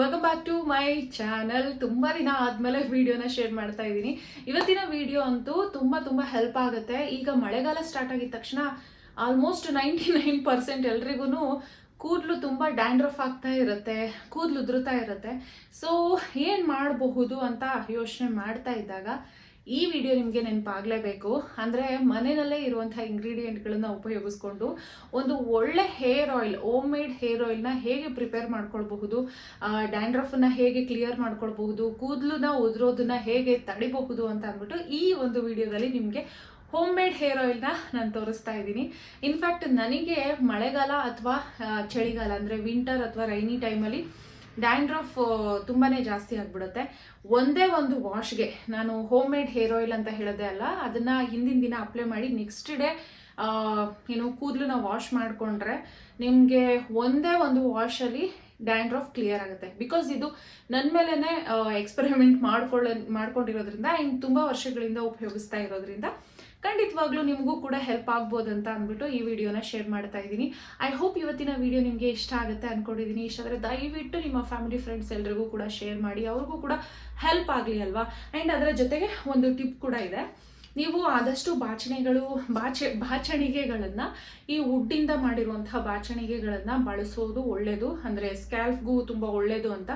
Welcome back to my channel ತುಂಬ ದಿನ ಆದಮೇಲೆ ವಿಡಿಯೋನ ಶೇರ್ ಮಾಡ್ತಾ ಇದ್ದೀನಿ. ಇವತ್ತಿನ ವಿಡಿಯೋ ಅಂತೂ ತುಂಬ ತುಂಬ ಹೆಲ್ಪ್ ಆಗುತ್ತೆ. ಈಗ ಮಳೆಗಾಲ ಸ್ಟಾರ್ಟ್ ಆಗಿದ ತಕ್ಷಣ ಆಲ್ಮೋಸ್ಟ್ ನೈಂಟಿ ನೈನ್ ಪರ್ಸೆಂಟ್ ಎಲ್ರಿಗೂ ಕೂದಲು ತುಂಬ ಡ್ಯಾಂಡ್ರಫ್ ಆಗ್ತಾ ಇರುತ್ತೆ, ಕೂದಲು ಉದುರುತ್ತಾ ಇರುತ್ತೆ. ಸೊ ಏನು ಮಾಡಬಹುದು ಅಂತ ಯೋಚನೆ ಮಾಡ್ತಾ ಇದ್ದಾಗ ಈ ವಿಡಿಯೋ ನಿಮಗೆ ನೆನಪಾಗಲೇಬೇಕು ಅಂದರೆ ಮನೆಯಲ್ಲೇ ಇರುವಂಥ ಇಂಗ್ರೀಡಿಯೆಂಟ್ಗಳನ್ನು ಉಪಯೋಗಿಸ್ಕೊಂಡು ಒಂದು ಒಳ್ಳೆ hair oil home made hair ಆಯಿಲ್ನ ಹೇಗೆ ಪ್ರಿಪೇರ್ ಮಾಡ್ಕೊಳ್ಬಹುದು ಡ್ಯಾಂಡ್ರಫನ್ನ ಹೇಗೆ ಕ್ಲಿಯರ್ ಮಾಡ್ಕೊಳ್ಬಹುದು, ಕೂದಲನ್ನ ಉದುರೋದನ್ನ ಹೇಗೆ ತಡಿಬಹುದು ಅಂತ ಅಂದ್ಬಿಟ್ಟು ಈ ಒಂದು ವಿಡಿಯೋದಲ್ಲಿ ನಿಮಗೆ ಹೋಮ್ ಮೇಡ್ ಹೇರ್ ಆಯಿಲ್ನ ನಾನು ತೋರಿಸ್ತಾ ಇದ್ದೀನಿ. ಇನ್ಫ್ಯಾಕ್ಟ್ ನನಗೆ ಮಳೆಗಾಲ ಅಥವಾ ಚಳಿಗಾಲ ಅಂದರೆ ವಿಂಟರ್ ಅಥವಾ ರೈನಿ ಟೈಮಲ್ಲಿ ಡ್ಯಾಂಡ್ರಫ್ ತುಂಬಾ ಜಾಸ್ತಿ ಆಗಿಬಿಡುತ್ತೆ. ಒಂದೇ ಒಂದು ವಾಶ್ಗೆ ನಾನು ಹೋಮ್ ಮೇಡ್ ಹೇರ್ ಆಯಿಲ್ ಅಂತ ಹೇಳೋದೇ ಅಲ್ಲ, ಅದನ್ನು ಹಿಂದಿನ ದಿನ ಅಪ್ಲೈ ಮಾಡಿ ನೆಕ್ಸ್ಟ್ ಡೇ ಏನು ಕೂದಲನ್ನ ವಾಶ್ ಮಾಡಿಕೊಂಡ್ರೆ ನಿಮಗೆ ಒಂದೇ ಒಂದು ವಾಶಲ್ಲಿ ಡ್ಯಾಂಡ್ರಫ್ ಕ್ಲಿಯರ್ ಆಗುತ್ತೆ. ಬಿಕಾಸ್ ಇದು ನನ್ನ ಮೇಲೇ ಎಕ್ಸ್ಪೆರಿಮೆಂಟ್ ಮಾಡ್ಕೊಳ್ಳ, ಮಾಡ್ಕೊಂಡಿರೋದ್ರಿಂದ ಇನ್ನು ತುಂಬ ವರ್ಷಗಳಿಂದ ಉಪಯೋಗಿಸ್ತಾ ಇರೋದ್ರಿಂದ ಖಂಡಿತವಾಗ್ಲೂ ನಿಮಗೂ ಕೂಡ ಹೆಲ್ಪ್ ಆಗ್ಬೋದು ಅಂತ ಅಂದ್ಬಿಟ್ಟು ಈ ವಿಡಿಯೋನ ಶೇರ್ ಮಾಡ್ತಾ ಇದ್ದೀನಿ. ಐ ಹೋಪ್ ಇವತ್ತಿನ ವಿಡಿಯೋ ನಿಮಗೆ ಇಷ್ಟ ಆಗುತ್ತೆ ಅಂದ್ಕೊಂಡಿದ್ದೀನಿ ಇಷ್ಟ ಆದರೆ ದಯವಿಟ್ಟು ನಿಮ್ಮ ಫ್ಯಾಮಿಲಿ ಫ್ರೆಂಡ್ಸ್ ಎಲ್ರಿಗೂ ಕೂಡ ಶೇರ್ ಮಾಡಿ. ಅವ್ರಿಗೂ ಕೂಡ ಹೆಲ್ಪ್ ಆಗಲಿ ಅಲ್ವಾ? ಆ್ಯಂಡ್ ಅದರ ಜೊತೆಗೆ ಒಂದು ಟಿಪ್ ಕೂಡ ಇದೆ. ನೀವು ಆದಷ್ಟು ಬಾಚಣಿಗಳು, ಬಾಚೆ, ಬಾಚಣಿಗೆಗಳನ್ನು ಈ ವುಡ್ಡಿಂದ ಮಾಡಿರುವಂತಹ ಬಾಚಣಿಗೆಗಳನ್ನು ಬಳಸೋದು ಒಳ್ಳೆಯದು ಅಂದರೆ ಸ್ಕ್ಯಾಲ್ಫ್ಗೂ ತುಂಬ ಒಳ್ಳೆಯದು ಅಂತ.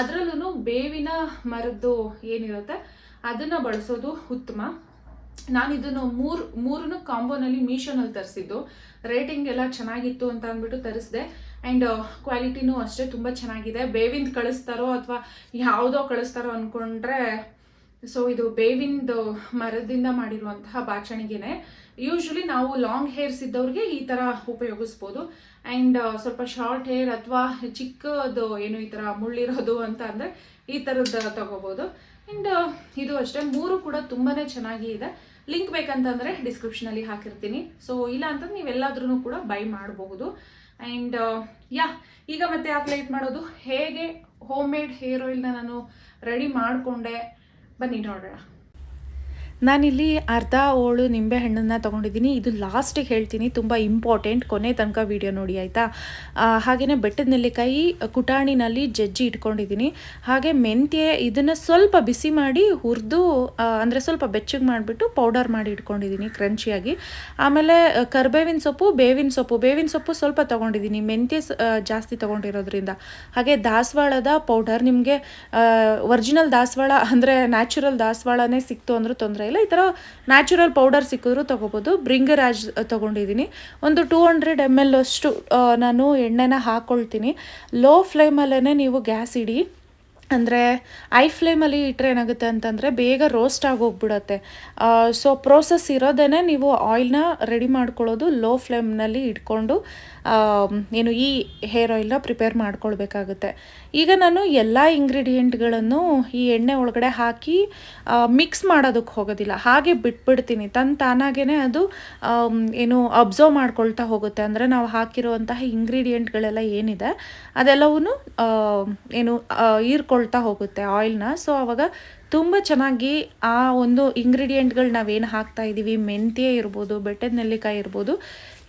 ಅದರಲ್ಲೂ ಬೇವಿನ ಮರದ್ದು ಏನಿರುತ್ತೆ, ಅದನ್ನು ಬಳಸೋದು ಉತ್ತಮ. ನಾನು ಇದನ್ನು ಮೂರು, ಮೂರನ್ನು ಕಾಂಬೋನಲ್ಲಿ ಮೀಶೋನಲ್ಲಿ ತರಿಸಿದ್ದು. ರೇಟಿಂಗ್ ಎಲ್ಲ ಚೆನ್ನಾಗಿತ್ತು ಅಂತ ಅಂದ್ಬಿಟ್ಟು ತರಿಸಿದೆ. ಆ್ಯಂಡ್ ಕ್ವಾಲಿಟಿನೂ ಅಷ್ಟೇ ತುಂಬ ಚೆನ್ನಾಗಿದೆ. ಬೇವಿಂದ ಕಳಿಸ್ತಾರೋ ಅಥವಾ ಯಾವುದೋ ಕಳಿಸ್ತಾರೋ ಅಂದ್ಕೊಂಡ್ರೆ ಸೊ ಇದು ಬೇವಿಂದು ಮರದಿಂದ ಮಾಡಿರುವಂತಹ ಬಾಚಣಿಗೆನೆ. ಯೂಶ್ವಲಿ ನಾವು ಲಾಂಗ್ ಹೇರ್ಸ್ ಇದ್ದವ್ರಿಗೆ ಈ ಥರ ಉಪಯೋಗಿಸ್ಬೋದು. ಆ್ಯಂಡ್ ಸ್ವಲ್ಪ ಶಾರ್ಟ್ ಹೇರ್ ಅಥವಾ ಚಿಕ್ಕದು ಏನು ಈ ಥರ ಮುಳ್ಳಿರೋದು ಅಂತ ಅಂದರೆ ಈ ಥರದ್ದು ತಗೋಬೋದು. ಆ್ಯಂಡ್ ಇದು ಅಷ್ಟೇ. ಮೂರು ಕೂಡ ತುಂಬಾ ಚೆನ್ನಾಗಿ ಇದೆ. ಲಿಂಕ್ ಬೇಕಂತಂದರೆ ಡಿಸ್ಕ್ರಿಪ್ಷನಲ್ಲಿ ಹಾಕಿರ್ತೀನಿ. ಸೊ ಇಲ್ಲ ಅಂತಂದ್ರೆ ನೀವೆಲ್ಲಾದ್ರೂ ಕೂಡ ಬೈ ಮಾಡಬಹುದು ಆ್ಯಂಡ್ ಯಾ ಈಗ ಮತ್ತೆ ಆ ಲೇಟ್ ಮಾಡೋದು. ಹೇಗೆ ಹೋಮ್ ಮೇಡ್ ಹೇರ್ ಆಯಿಲ್ನ ನಾನು ರೆಡಿ ಮಾಡಿಕೊಂಡೆ? ಬನ್ನಿ ನೋಡೋಣ. ನಾನಿಲ್ಲಿ ಅರ್ಧ ಓಳು ನಿಂಬೆಹಣ್ಣನ್ನು ತೊಗೊಂಡಿದ್ದೀನಿ. ಇದು ಲಾಸ್ಟಿಗೆ ಹೇಳ್ತೀನಿ. ತುಂಬ ಇಂಪಾರ್ಟೆಂಟ್ ಕೊನೆ ತನಕ ವಿಡಿಯೋ ನೋಡಿ, ಆಯಿತಾ? ಹಾಗೆಯೇ ಬೆಟ್ಟದ ನೆಲ್ಲಿಕಾಯಿ ಕುಟಾಣಿನಲ್ಲಿ ಜಜ್ಜಿ ಇಟ್ಕೊಂಡಿದ್ದೀನಿ. ಹಾಗೆ ಮೆಂತ್ಯೆ ಇದನ್ನು ಸ್ವಲ್ಪ ಬಿಸಿ ಮಾಡಿ ಹುರಿದು ಅಂದರೆ ಸ್ವಲ್ಪ ಬೆಚ್ಚಗೆ ಮಾಡಿಬಿಟ್ಟು ಪೌಡರ್ ಮಾಡಿ ಇಟ್ಕೊಂಡಿದ್ದೀನಿ ಕ್ರಂಚಿಯಾಗಿ. ಆಮೇಲೆ ಕರ್ಬೇವಿನ ಸೊಪ್ಪು, ಬೇವಿನ ಸೊಪ್ಪು. ಬೇವಿನ ಸೊಪ್ಪು ಸ್ವಲ್ಪ ತೊಗೊಂಡಿದ್ದೀನಿ. ಮೆಂತ್ಯ ಜಾಸ್ತಿ ತೊಗೊಂಡಿರೋದ್ರಿಂದ. ಹಾಗೆ ದಾಸವಾಳದ ಪೌಡರ್ ನಿಮಗೆ ಒರಿಜಿನಲ್ ದಾಸವಾಳ ಅಂದರೆ ನ್ಯಾಚುರಲ್ ದಾಸವಾಳನೇ ಸಿಕ್ತು ಅಂದರೂ ತೊಂದರೆ ಇಲ್ಲ, ಈ ಥರ ನ್ಯಾಚುರಲ್ ಪೌಡರ್ ಸಿಕ್ಕಿದ್ರು ತೊಗೋಬೋದು. ಬ್ರಿಂಗರಾಜ್ ತೊಗೊಂಡಿದ್ದೀನಿ. ಒಂದು ಟೂ ಹಂಡ್ರೆಡ್ ಎಂ ಎಲ್ ಅಷ್ಟು ನಾನು ಎಣ್ಣೆನ ಹಾಕ್ಕೊಳ್ತೀನಿ ಲೋ ಫ್ಲೇಮಲ್ಲೇ ನೀವು ಗ್ಯಾಸ್ ಇಡಿ. ಅಂದರೆ ಐ ಫ್ಲೇಮಲ್ಲಿ ಇಟ್ಟರೆ ಏನಾಗುತ್ತೆ ಅಂತಂದರೆ ಬೇಗ ರೋಸ್ಟ್ ಆಗೋಗ್ಬಿಡತ್ತೆ. ಸೊ ಪ್ರೋಸೆಸ್ ಇರೋದೇ ನೀವು ಆಯಿಲ್ನ ರೆಡಿ ಮಾಡ್ಕೊಳ್ಳೋದು ಲೋ ಫ್ಲೇಮ್ನಲ್ಲಿ ಇಟ್ಕೊಂಡು ಏನು ಈ ಹೇರ್ ಆಯಿಲ್ನ ಪ್ರಿಪೇರ್ ಮಾಡ್ಕೊಳ್ಬೇಕಾಗುತ್ತೆ. ಈಗ ನಾನು ಎಲ್ಲ ಇಂಗ್ರೀಡಿಯೆಂಟ್ಗಳನ್ನು ಈ ಎಣ್ಣೆ ಒಳಗಡೆ ಹಾಕಿ ಮಿಕ್ಸ್ ಮಾಡೋದಕ್ಕೆ ಹೋಗೋದಿಲ್ಲ. ಹಾಗೆ ಬಿಟ್ಬಿಡ್ತೀನಿ. ತನ್ನ ತಾನಾಗೇ ಅದು ಏನು ಅಬ್ಸರ್ವ್ ಮಾಡ್ಕೊಳ್ತಾ ಹೋಗುತ್ತೆ. ಅಂದರೆ ನಾವು ಹಾಕಿರುವಂತಹ ಇಂಗ್ರೀಡಿಯೆಂಟ್ಗಳೆಲ್ಲ ಏನಿದೆ ಅದೆಲ್ಲವೂ ಏನು ಹೀರ್ಕೊಳ್ತಾ ಹೋಗುತ್ತೆ ಆಯಿಲ್ನ ಸೊ ಆವಾಗ ತುಂಬ ಚೆನ್ನಾಗಿ ಆ ಒಂದು ಇಂಗ್ರೀಡಿಯೆಂಟ್ಗಳು ನಾವೇನು ಹಾಕ್ತಾ ಇದ್ದೀವಿ ಮೆಂತ್ಯ ಇರ್ಬೋದು, ಬೆಟ್ಟದ ನೆಲ್ಲಿಕಾಯಿ ಇರ್ಬೋದು,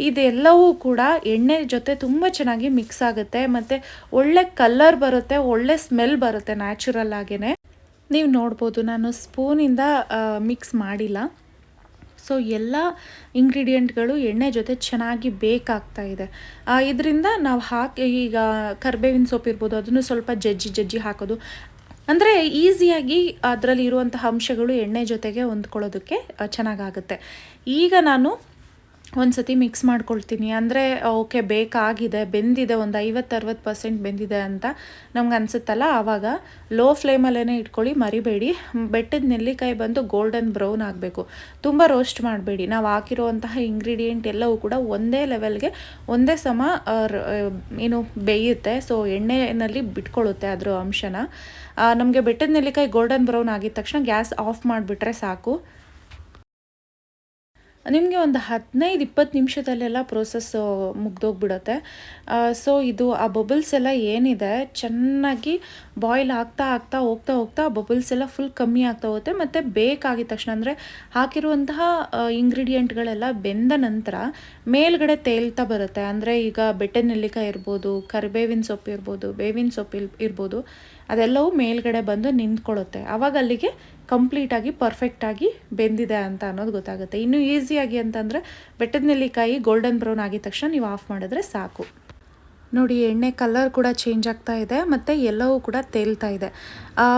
ಇದೆಲ್ಲವೂ ಕೂಡ ಎಣ್ಣೆ ಜೊತೆ ತುಂಬ ಚೆನ್ನಾಗಿ ಮಿಕ್ಸ್ ಆಗುತ್ತೆ. ಮತ್ತು ಒಳ್ಳೆ ಕಲರ್ ಬರುತ್ತೆ, ಒಳ್ಳೆ ಸ್ಮೆಲ್ ಬರುತ್ತೆ ನ್ಯಾಚುರಲ್ ಆಗೇ ನೀವು ನೋಡ್ಬೋದು, ನಾನು ಸ್ಪೂನಿಂದ ಮಿಕ್ಸ್ ಮಾಡಿಲ್ಲ. ಸೊ ಎಲ್ಲ ಇಂಗ್ರೀಡಿಯೆಂಟ್ಗಳು ಎಣ್ಣೆ ಜೊತೆ ಚೆನ್ನಾಗಿ ಬೇಕಾಗ್ತಾ ಇದೆ. ಇದರಿಂದ ನಾವು ಹಾಕಿ, ಈಗ ಕರ್ಬೇವಿನ ಸೊಪ್ಪು ಇರ್ಬೋದು, ಅದನ್ನು ಸ್ವಲ್ಪ ಜಜ್ಜಿ ಜಜ್ಜಿ ಹಾಕೋದು. ಅಂದರೆ ಈಸಿಯಾಗಿ ಅದರಲ್ಲಿ ಇರುವಂತಹ ಅಂಶಗಳು ಎಣ್ಣೆ ಜೊತೆಗೆ ಹೊಂದ್ಕೊಳ್ಳೋದಕ್ಕೆ ಚೆನ್ನಾಗಾಗುತ್ತೆ. ಈಗ ನಾನು ಒಂದು ಸತಿ ಮಿಕ್ಸ್ ಮಾಡ್ಕೊಳ್ತೀನಿ. ಅಂದರೆ ಓಕೆ ಬೇಕಾಗಿದೆ, ಬೆಂದಿದೆ, ಒಂದು ಐವತ್ತು ಅರವತ್ತು ಪರ್ಸೆಂಟ್ ಬೆಂದಿದೆ ಅಂತ ನಮ್ಗೆ ಅನಿಸುತ್ತಲ್ಲ? ಆವಾಗ ಲೋ ಫ್ಲೇಮಲ್ಲೇ ಇಟ್ಕೊಳ್ಳಿ, ಮರಿಬೇಡಿ. ಬೆಟ್ಟದ ನೆಲ್ಲಿಕಾಯಿ ಬಂದು ಗೋಲ್ಡನ್ ಬ್ರೌನ್ ಆಗಬೇಕು. ತುಂಬ ರೋಸ್ಟ್ ಮಾಡಬೇಡಿ. ನಾವು ಹಾಕಿರುವಂತಹ ಇಂಗ್ರೀಡಿಯೆಂಟ್ ಎಲ್ಲವೂ ಕೂಡ ಒಂದೇ ಲೆವೆಲ್ಗೆ ಒಂದೇ ಸಮ ಏನು ಬೇಯುತ್ತೆ. ಸೊ ಎಣ್ಣೆಯಲ್ಲಿ ಬಿಟ್ಕೊಳ್ಳುತ್ತೆ ಅದರ ಅಂಶನ. ನಮಗೆ ಬೆಟ್ಟದ ನೆಲ್ಲಿಕಾಯಿ ಗೋಲ್ಡನ್ ಬ್ರೌನ್ ಆಗಿದ ತಕ್ಷಣ ಗ್ಯಾಸ್ ಆಫ್ ಮಾಡಿಬಿಟ್ರೆ ಸಾಕು. ನಿಮಗೆ ಒಂದು ಹದಿನೈದು, ಇಪ್ಪತ್ತು ನಿಮಿಷದಲ್ಲೆಲ್ಲ ಪ್ರೋಸೆಸ್ ಮುಗ್ದೋಗ್ಬಿಡುತ್ತೆ. ಸೊ ಇದು ಆ ಬಬಲ್ಸ್ ಎಲ್ಲ ಏನಿದೆ, ಚೆನ್ನಾಗಿ ಬಾಯ್ಲ್ ಆಗ್ತಾ ಆಗ್ತಾ ಹೋಗ್ತಾ ಹೋಗ್ತಾ ಬಬಲ್ಸ್ ಎಲ್ಲ ಫುಲ್ ಕಮ್ಮಿ ಆಗ್ತಾ ಹೋಗುತ್ತೆ. ಮತ್ತು ಬೇಕಾಗಿದ ತಕ್ಷಣ ಅಂದರೆ ಹಾಕಿರುವಂತಹ ಇಂಗ್ರೀಡಿಯೆಂಟ್ಗಳೆಲ್ಲ ಬೆಂದ ನಂತರ ಮೇಲ್ಗಡೆ ತೇಲ್ತಾ ಬರುತ್ತೆ. ಅಂದರೆ ಈಗ ಬೆಟ್ಟೆ ನೆಲ್ಲಿಕಾಯಿ ಇರ್ಬೋದು, ಕರಿಬೇವಿನ ಸೊಪ್ಪು ಇರ್ಬೋದು, ಬೇವಿನ ಸೊಪ್ಪು ಇರ್ಬೋದು, ಅದೆಲ್ಲವೂ ಮೇಲ್ಗಡೆ ಬಂದು ನಿಂತ್ಕೊಳ್ಳುತ್ತೆ. ಆವಾಗ ಅಲ್ಲಿಗೆ ಕಂಪ್ಲೀಟಾಗಿ ಪರ್ಫೆಕ್ಟಾಗಿ ಬೆಂದಿದೆ ಅಂತ ಅನ್ನೋದು ಗೊತ್ತಾಗುತ್ತೆ. ಇನ್ನು ಈಸಿಯಾಗಿ ಅಂತಂದರೆ ಬೆಟ್ಟದ ನೆಲ್ಲಿಕಾಯಿ ಗೋಲ್ಡನ್ ಬ್ರೌನ್ ಆಗಿದ ತಕ್ಷಣ ನೀವು ಆಫ್ ಮಾಡಿದ್ರೆ ಸಾಕು. ನೋಡಿ, ಎಣ್ಣೆ ಕಲರ್ ಕೂಡ ಚೇಂಜ್ ಆಗ್ತಾ ಇದೆ, ಮತ್ತು ಎಲ್ಲವೂ ಕೂಡ ತೇಲ್ತಾ ಇದೆ.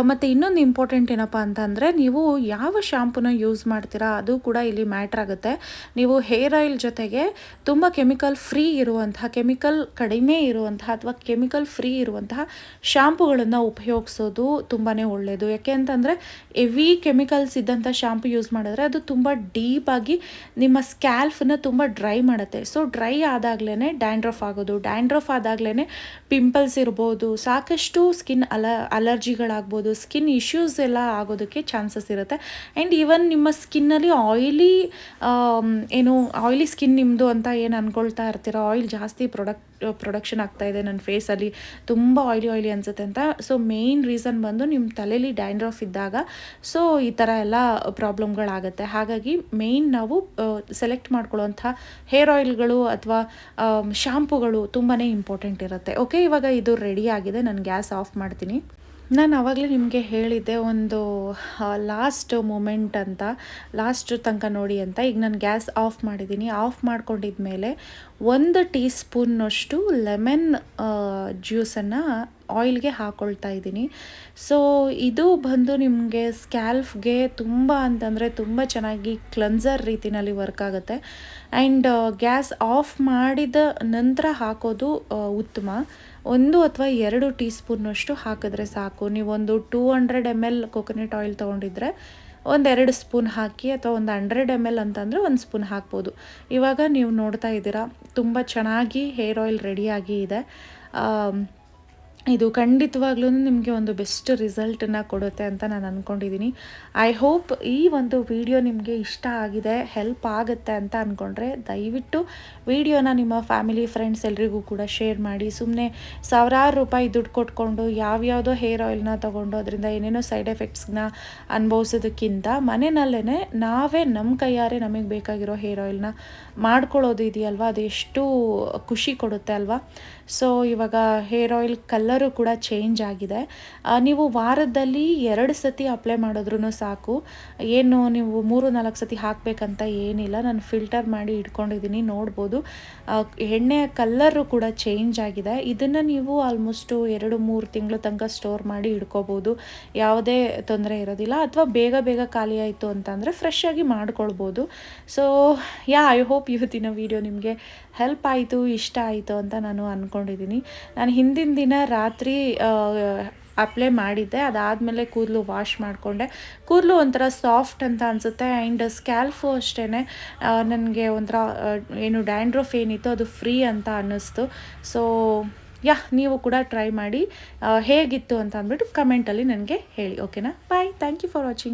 ಮತ್ತು ಇನ್ನೊಂದು ಇಂಪಾರ್ಟೆಂಟ್ ಏನಪ್ಪ ಅಂತಂದರೆ ನೀವು ಯಾವ ಶಾಂಪೂನ ಯೂಸ್ ಮಾಡ್ತೀರಾ, ಅದು ಕೂಡ ಇಲ್ಲಿ ಮ್ಯಾಟ್ರ್ ಆಗುತ್ತೆ. ನೀವು ಹೇರ್ ಆಯಿಲ್ ಜೊತೆಗೆ ತುಂಬ ಕೆಮಿಕಲ್ ಫ್ರೀ ಇರುವಂತಹ ಕೆಮಿಕಲ್ ಕಡಿಮೆ ಇರುವಂತಹ ಅಥವಾ ಕೆಮಿಕಲ್ ಫ್ರೀ ಇರುವಂತಹ ಶ್ಯಾಂಪುಗಳನ್ನು ಉಪಯೋಗಿಸೋದು ತುಂಬಾ ಒಳ್ಳೆಯದು ಯಾಕೆ ಅಂತಂದರೆ ಎವಿ ಕೆಮಿಕಲ್ಸ್ ಇದ್ದಂಥ ಶ್ಯಾಂಪು ಯೂಸ್ ಮಾಡಿದ್ರೆ ಅದು ತುಂಬ ಡೀಪಾಗಿ ನಿಮ್ಮ ಸ್ಕ್ಯಾಲ್ಫನ್ನು ತುಂಬ ಡ್ರೈ ಮಾಡುತ್ತೆ. ಸೊ ಡ್ರೈ ಆದಾಗಲೇ ಡ್ಯಾಂಡ್ರಫ್ ಆಗೋದು. ಡ್ಯಾಂಡ್ರಫ್ ಆದಾಗಲೇ ಪಿಂಪಲ್ಸ್ ಇರ್ಬೋದು, ಸಾಕಷ್ಟು ಸ್ಕಿನ್ ಅಲ ಅಲರ್ಜಿಗಳಾಗ್ಬೋದು ಸ್ಕಿನ್ ಇಶ್ಯೂಸ್ ಎಲ್ಲ ಆಗೋದಕ್ಕೆ ಚಾನ್ಸಸ್ ಇರುತ್ತೆ. ಆ್ಯಂಡ್ ಈವನ್ ನಿಮ್ಮ ಸ್ಕಿನ್ನಲ್ಲಿ ಆಯಿಲಿ ಏನು ಆಯಿಲಿ ಸ್ಕಿನ್ ನಿಮ್ಮದು ಅಂತ ಏನು ಅಂದ್ಕೊಳ್ತಾ ಇರ್ತೀರ? ಆಯಿಲ್ ಜಾಸ್ತಿ ಪ್ರೊಡಕ್ಟ್ ಪ್ರೊಡಕ್ಷನ್ ಆಗ್ತಾ ಇದೆ ನನ್ನ ಫೇಸಲ್ಲಿ ತುಂಬ ಆಯ್ಲಿ ಆಯ್ಲಿ ಅನಿಸುತ್ತೆ ಅಂತ. ಸೊ ಮೇಯ್ನ್ ರೀಸನ್ ಬಂದು ನಿಮ್ಮ ತಲೆಯಲ್ಲಿ ಡ್ಯಾಂಡ್ರಫ್ ಇದ್ದಾಗ. ಸೊ ಈ ಥರ ಎಲ್ಲ ಪ್ರಾಬ್ಲಮ್ಗಳಾಗುತ್ತೆ ಹಾಗಾಗಿ ಮೇಯ್ನ್ ನಾವು ಸೆಲೆಕ್ಟ್ ಮಾಡ್ಕೊಳ್ಳೋಂಥ ಹೇರ್ ಆಯಿಲ್ಗಳು ಅಥವಾ ಶ್ಯಾಂಪುಗಳು ತುಂಬಾ ಇಂಪಾರ್ಟೆಂಟ್ ಇರುತ್ತೆ. ಓಕೆ ಇವಾಗ ಇದು ರೆಡಿ ಆಗಿದೆ. ನಾನು ಗ್ಯಾಸ್ ಆಫ್ ಮಾಡ್ತೀನಿ. ನಾನು ಆವಾಗಲೇ ನಿಮಗೆ ಹೇಳಿದ್ದೆ ಒಂದು ಲಾಸ್ಟ್ ಮೂಮೆಂಟ್ ಅಂತ ಲಾಸ್ಟ್ ತನಕ ನೋಡಿ ಅಂತ. ಈಗ ನಾನು ಗ್ಯಾಸ್ ಆಫ್ ಮಾಡಿದ್ದೀನಿ ಆಫ್ ಮಾಡ್ಕೊಂಡಿದ್ಮೇಲೆ ಒಂದು ಟೀ ಸ್ಪೂನ್ನಷ್ಟು ಲೆಮನ್ ಜ್ಯೂಸನ್ನು ಆಯಿಲ್ಗೆ ಹಾಕ್ಕೊಳ್ತಾ ಇದ್ದೀನಿ. ಸೊ ಇದು ಬಂದು ನಿಮಗೆ ಸ್ಕ್ಯಾಲ್ಫ್ಗೆ ತುಂಬ ಅಂತಂದರೆ ತುಂಬ ಚೆನ್ನಾಗಿ ಕ್ಲನ್ಸರ್ ರೀತಿನಲ್ಲಿ ವರ್ಕ್ ಆಗುತ್ತೆ. ಆ್ಯಂಡ್ ಗ್ಯಾಸ್ ಆಫ್ ಮಾಡಿದ ನಂತರ ಹಾಕೋದು ಉತ್ತಮ. ಒಂದು ಅಥವಾ ಎರಡು ಟೀ ಸ್ಪೂನ್ನಷ್ಟು ಹಾಕಿದ್ರೆ ಸಾಕು. ನೀವೊಂದು two hundred M L coconut oil ತೊಗೊಂಡಿದ್ರೆ ಒಂದೆರಡು ಸ್ಪೂನ್ ಹಾಕಿ ಅಥವಾ ಒಂದು ಹಂಡ್ರೆಡ್ ಎಂ ಎಲ್ ಅಂತಂದರೆ ಒಂದು ಸ್ಪೂನ್ ಹಾಕ್ಬೋದು. ಇವಾಗ ನೀವು ನೋಡ್ತಾ ಇದ್ದೀರಾ, ತುಂಬ ಚೆನ್ನಾಗಿ ಹೇರ್ ಆಯಿಲ್ ರೆಡಿಯಾಗಿ ಇದೆ. ಇದು ಖಂಡಿತವಾಗ್ಲೂ ನಿಮಗೆ ಒಂದು ಬೆಸ್ಟ್ ರಿಸಲ್ಟನ್ನು ಕೊಡುತ್ತೆ ಅಂತ ನಾನು ಅಂದ್ಕೊಂಡಿದ್ದೀನಿ ಐ ಹೋಪ್ ಈ ಒಂದು ವಿಡಿಯೋ ನಿಮಗೆ ಇಷ್ಟ ಆಗಿದೆ ಹೆಲ್ಪ್ ಆಗುತ್ತೆ ಅಂತ ಅಂದ್ಕೊಂಡ್ರೆ ದಯವಿಟ್ಟು ವಿಡಿಯೋನ ನಿಮ್ಮ ಫ್ಯಾಮಿಲಿ ಫ್ರೆಂಡ್ಸ್ ಎಲ್ರಿಗೂ ಕೂಡ ಶೇರ್ ಮಾಡಿ. ಸುಮ್ಮನೆ ಸಾವಿರಾರು ರೂಪಾಯಿ ದುಡ್ಡು ಕೊಟ್ಕೊಂಡು ಯಾವ್ಯಾವುದೋ ಹೇರ್ ಆಯಿಲ್ನ ತೊಗೊಂಡು ಅದರಿಂದ ಏನೇನೋ ಸೈಡ್ ಎಫೆಕ್ಟ್ಸ್ನ ಅನುಭವಿಸೋದಕ್ಕಿಂತ ಮನೆಯಲ್ಲೇ ನಾವೇ ನಮ್ಮ ಕೈಯಾರೆ ನಮಗೆ ಬೇಕಾಗಿರೋ ಹೇರ್ ಆಯಿಲ್ನ ಮಾಡ್ಕೊಳ್ಳೋದು ಇದೆಯಲ್ವ? ಅದು ಎಷ್ಟು ಖುಷಿ ಕೊಡುತ್ತೆ ಅಲ್ವಾ? ಸೊ ಇವಾಗ ಹೇರ್ ಆಯಿಲ್ ಕಲ್ಲರು ಕೂಡ ಚೇಂಜ್ ಆಗಿದೆ. ನೀವು ವಾರದಲ್ಲಿ ಎರಡು ಸತಿ ಅಪ್ಲೈ ಮಾಡಿದ್ರೂ ಸಾಕು. ಏನು ನೀವು ಮೂರು ನಾಲ್ಕು ಸತಿ ಹಾಕಬೇಕಂತ ಏನಿಲ್ಲ. ನಾನು ಫಿಲ್ಟರ್ ಮಾಡಿ ಇಟ್ಕೊಂಡಿದ್ದೀನಿ, ನೋಡ್ಬೋದು. ಎಣ್ಣೆಯ ಕಲ್ಲರು ಕೂಡ ಚೇಂಜ್ ಆಗಿದೆ. ಇದನ್ನು ನೀವು ಆಲ್ಮೋಸ್ಟು ಎರಡು, ಮೂರು ತಿಂಗಳು ತನಕ ಸ್ಟೋರ್ ಮಾಡಿ ಇಟ್ಕೋಬೋದು. ಯಾವುದೇ ತೊಂದರೆ ಇರೋದಿಲ್ಲ. ಅಥವಾ ಬೇಗ ಬೇಗ ಖಾಲಿ ಆಯಿತು ಅಂತಂದರೆ ಫ್ರೆಶ್ ಆಗಿ ಮಾಡ್ಕೊಳ್ಬೋದು. ಸೊ ಯಾ ಐ ಹೋಪ್ ಇವತ್ತಿನ ವಿಡಿಯೋ ನಿಮಗೆ ಹೆಲ್ಪ್ ಆಯಿತು, ಇಷ್ಟ ಆಯಿತು ಅಂತ ನಾನು ಅಂದ್ಕೊಂಡಿದ್ದೀನಿ ನಾನು ಹಿಂದಿನ ದಿನ ರಾತ್ರಿ ಅಪ್ಲೈ ಮಾಡಿದ್ದೆ. ಅದಾದಮೇಲೆ ಕೂದಲು ವಾಶ್ ಮಾಡಿಕೊಂಡೆ. ಕೂದಲು ಒಂಥರ ಸಾಫ್ಟ್ ಅಂತ ಅನಿಸುತ್ತೆ. ಆ್ಯಂಡ್ ಸ್ಕ್ಯಾಲ್ಫು ಅಷ್ಟೇ ನನಗೆ ಒಂಥರ ಏನು ಡ್ಯಾಂಡ್ರೋಫ್ ಏನಿತ್ತು ಅದು ಫ್ರೀ ಅಂತ ಅನ್ನಿಸ್ತು. ಸೊ ಯಾ, ನೀವು ಕೂಡ ಟ್ರೈ ಮಾಡಿ ಹೇಗಿತ್ತು ಅಂತ ಅಂದ್ಬಿಟ್ಟು ಕಮೆಂಟಲ್ಲಿ ನನಗೆ ಹೇಳಿ ಓಕೆನಾ bye thank you for watching